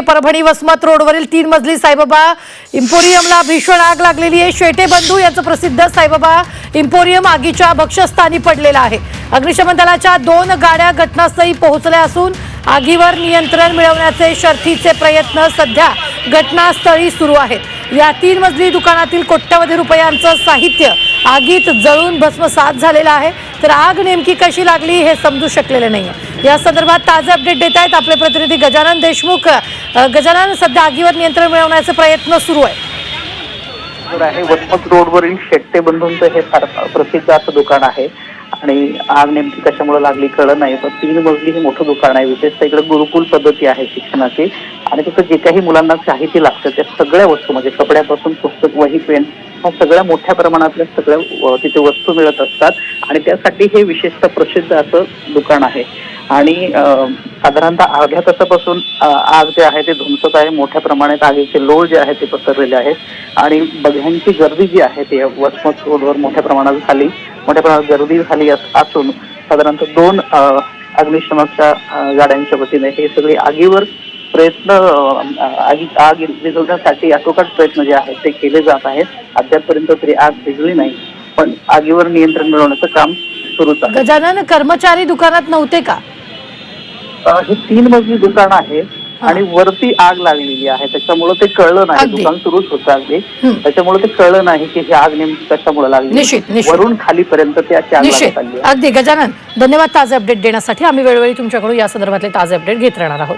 परभणी वसमत रोडवरील तीन मजली साईबाबा इम्पोरियमला भीषण आग लागलेली आहे. शेटे बंधू यांचं प्रसिद्ध साईबाबा इम्पोरियम आगीच्या भक्षस्थानी पडलेला आहे. अग्निशमन दलाच्या दोन गाड्या घटनास्थळी पोहोचल्या असून आगीवर नियंत्रण मिळवण्याचे शर्थीचे प्रयत्न सध्या घटनास्थळी सुरू आहेत. या तीन मजली दुकानातील कोट्यवधी रुपयांचं साहित्य आगीत जळून भस्मसात झालेला आहे. तर आग नेमकी कशी लागली हे समजू शकलेलं नाही या संदर्भात ताजे अपडेट देत आहेत आपले प्रतिनिधी गजानन देशमुख. गजानन सध्या आगीवर नियंत्रण मिळवण्याचे प्रयत्न सुरू आहे. आहे वसमत रोडवरील शेट्टे बंधूंचं हे फार प्रसिद्ध असं दुकान आहे. आणि आग नेमकी कशामुळे लागली कळलं नाही पण तीन मजली हे मोठं दुकान आहे. विशेषतः इकडे गुरुकुल पद्धती आहे शिक्षणाची. आणि तिथं जे काही मुलांना साहित्य लागतं त्या सगळ्या वस्तू म्हणजे कपड्यापासून पुस्तक वही पेन ह्या सगळ्या मोठ्या प्रमाणातल्या सगळ्या तिथे वस्तू मिळत असतात. आणि त्यासाठी हे विशेषतः प्रसिद्ध असं दुकान आहे. आणि साधारणतः अर्ध्या तासापासून आग जे आहे ते धुमसत आहे. मोठ्या प्रमाणात आगीचे लोळ जे आहे ते पसरलेले आहेत. आणि बघ्यांची गर्दी जी आहे ती वसमत रोडवर मोठ्या प्रमाणात झाली. मोठ्या प्रमाणात गर्दी झाली अस- असून साधारणतः दोन अग्निशमकच्या गाड्यांच्या वतीने हे सगळे आगीवर प्रयत्न आगी आग विझवण्यासाठी आटोकाट प्रयत्न जे आहेत ते केले जात आहेत. अद्यापपर्यंत तरी आग विझली नाही पण आगीवर नियंत्रण मिळवण्याचं काम सुरूच आहे. गजानन कर्मचारी दुकानात नव्हते का? हे तीन मजली दुकान आहे. आणि वरती आग लागलेली आहे. त्याच्यामुळे ते कळलं नाही. अगदी. दुकान सुरूच होतं अगदी. हं. त्याच्यामुळे ते कळलं नाही की ही आग नेमकी कशामुळे लागली. निश्चित, निश्चित. वरून खालीपर्यंत त्याची आग निश्चित. लागत आली आहे. अगदी. गजानन धन्यवाद ताजे अपडेट देण्यासाठी. आम्ही वेळोवेळी तुमच्याकडून या संदर्भातले ताजे अपडेट घेत राहणार आहोत.